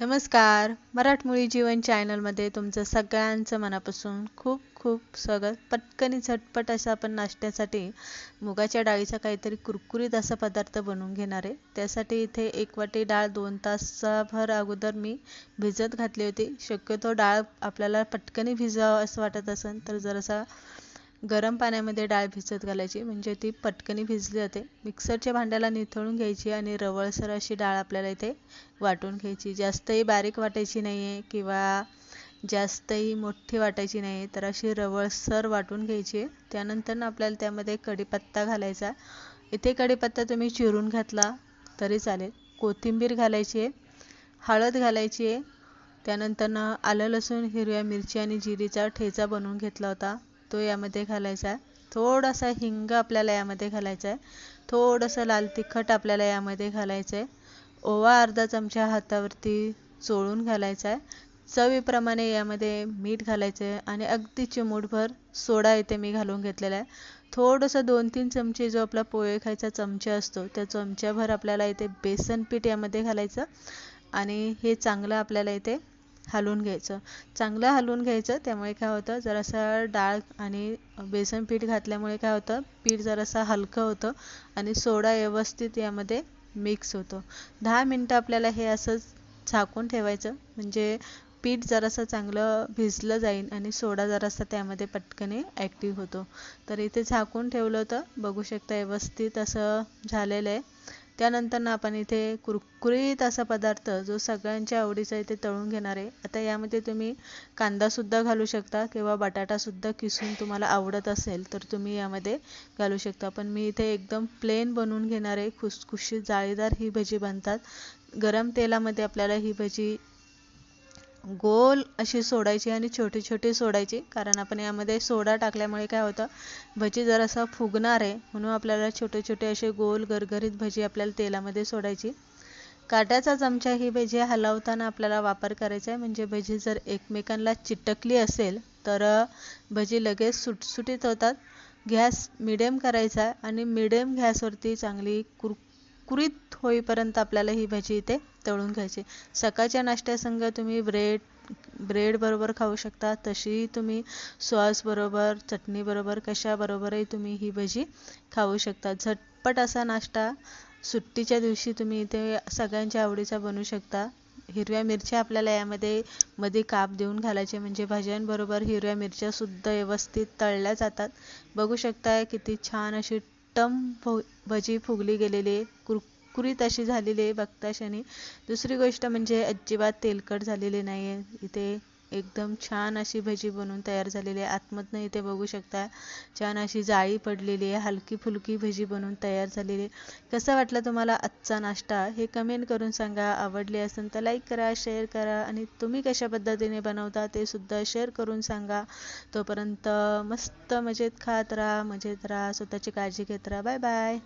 नमस्कार. मराठमोळी जीवन चॅनलमध्ये तुमचं सगळ्यांचं मनापासून खूप खूप स्वागत. पटकनी झटपट असा आपण नाश्त्यासाठी मुगाच्या डाळीचा काहीतरी कुरकुरीत असा पदार्थ बनवून घेणार आहे. त्यासाठी इथे एक वाटी डाळ दोन तासाभर अगोदर मी भिजत घातली होती. शक्यतो डाळ आपल्याला पटकनी भिजावं असं वाटत असेल तर जरासा गरम पाण्यामध्ये डाळ भिजत घालायची. म्हणजे ती पटकनी भिजली जाते. मिक्सरच्या भांड्याला निथळून घ्यायची आणि रवळसर अशी डाळ आपल्याला इथे वाटून घ्यायची. जास्तही बारीक वाटायची नाही आहे किंवा जास्तही मोठी वाटायची नाही तर अशी रवळसर वाटून घ्यायची. त्यानंतर आपल्याला त्यामध्ये कढीपत्ता घालायचा. इथे कढीपत्ता तुम्ही चिरून घातला तरी चालेल. कोथिंबीर घालायची आहे हळद घालायची आहे. त्यानंतर आलं लसूण हिरव्या मिरची आणि जिरीचा ठेचा बनवून घेतला होता. तो यामध्ये घालायचा. आहे थोडासा हिंग आपल्याला यामध्ये घालायचा आहे. थोडंसं लाल तिखट आपल्याला यामध्ये घालायचं आहे ओवा अर्धा चमचा हातावरती चोळून घालायचा आहे. चवीप्रमाणे यामध्ये मीठ घालायचं आहे आणि अगदी चिमूटभर सोडा इथे मी घालून घेतलेला आहे. थोडंसं दोन तीन चमचे जो आपला पोहे खायचा चमचा असतो त्या चमच्याभर आपल्याला इथे बेसन पीठ यामध्ये घालायचं. आणि हे चांगलं आपल्याला इथे हलवून घ्यायचं. चांगलं हलवून घ्यायचं त्यामुळे काय होतं जरासा डाळ आणि बेसन पीठ घातल्यामुळे काय होतं पीठ जरासा हलकं होतं आणि सोडा व्यवस्थित यामध्ये मिक्स होतो. दहा मिनटं आपल्याला हे असं झाकून ठेवायचं म्हणजे पीठ जरासं चांगलं भिजलं जाईल आणि सोडा जरासा त्यामध्ये पटकने ॲक्टिव्ह होतो. तर इथे झाकून ठेवलं होतं बघू शकता व्यवस्थित असं झालेलं आहे. त्यानंतर ना आपण इथे कुरकुरीत असा पदार्थ जो सगळ्यांच्या आवडीचा इथे तळून घेणार आहे. आता यामध्ये तुम्ही कांदासुद्धा घालू शकता किंवा बटाटासुद्धा किसून तुम्हाला आवडत असेल तर तुम्ही यामध्ये घालू शकता. पण मी इथे एकदम प्लेन बनवून घेणार आहे. खुसखुशीत जाळीदार ही भजी बनतात. गरम तेलामध्ये आपल्याला ही भजी गोल अशी सोडायची आणि छोटी छोटी सोडायची. कारण आपण यामध्ये सोडा टाकल्यामुळे काय होतं भजी जरासा फुगणार आहे म्हणून आपल्याला छोटे छोटे असे गोल गरगरीत भजी आपल्याला तेलामध्ये सोडायची. काट्याचा चमचा ही भजी हलवताना आपल्याला वापर करायचा आहे. म्हणजे भजी जर एकमेकांना चिटकली असेल तर भजी लगेच सुटसुटीत होतात. गॅस मिडियम करायचा आणि मिडियम गॅसवरती चांगली कुर कुरकुरीत होईपर्यंत आपल्याला ही भजी इथे तळून घ्यायची. सकाळच्या नाश्त्यासंग तुम्ही ब्रेड ब्रेड बरोबर खाऊ शकता. तशी तुम्ही सॉस बरोबर चटणी बरोबर कशाबरोबरही तुम्ही ही भजी खाऊ शकता. झटपट असा नाश्ता सुट्टीच्या दिवशी तुम्ही इथे सगळ्यांच्या आवडीचा बनवू शकता. हिरव्या मिरच्या आपल्याला यामध्ये मध्ये काप देऊन घालायचे म्हणजे भाज्यांबरोबर हिरव्या मिरच्यासुद्धा व्यवस्थित तळल्या जातात. बघू शकता किती छान अशी टम भजी फुगली गेलेले कुरकुरीत अशी झालेली आहे बघता क्षणी दुसरी गोष्ट म्हणजे अजिबात तेलकट झालेले नाही आहे इथे एकदम छान अशी भजी बनवून तयार झालेली आहे. आतमधनं इथे बघू शकता छान अशी जाळी पडलेली आहे. हलकी फुलकी भजी बनवून तयार झालेली आहे. कसं वाटलं तुम्हाला आजचा नाश्ता? हे कमेंट करून सांगा. आवडले असेल तर लाईक करा शेअर करा आणि तुम्ही कशा पद्धतीने बनवता ते सुद्धा शेअर करून सांगा. तोपर्यंत मस्त मजेत खात राहा मजेत राहा स्वतःची काळजी घेत राहा. Bye bye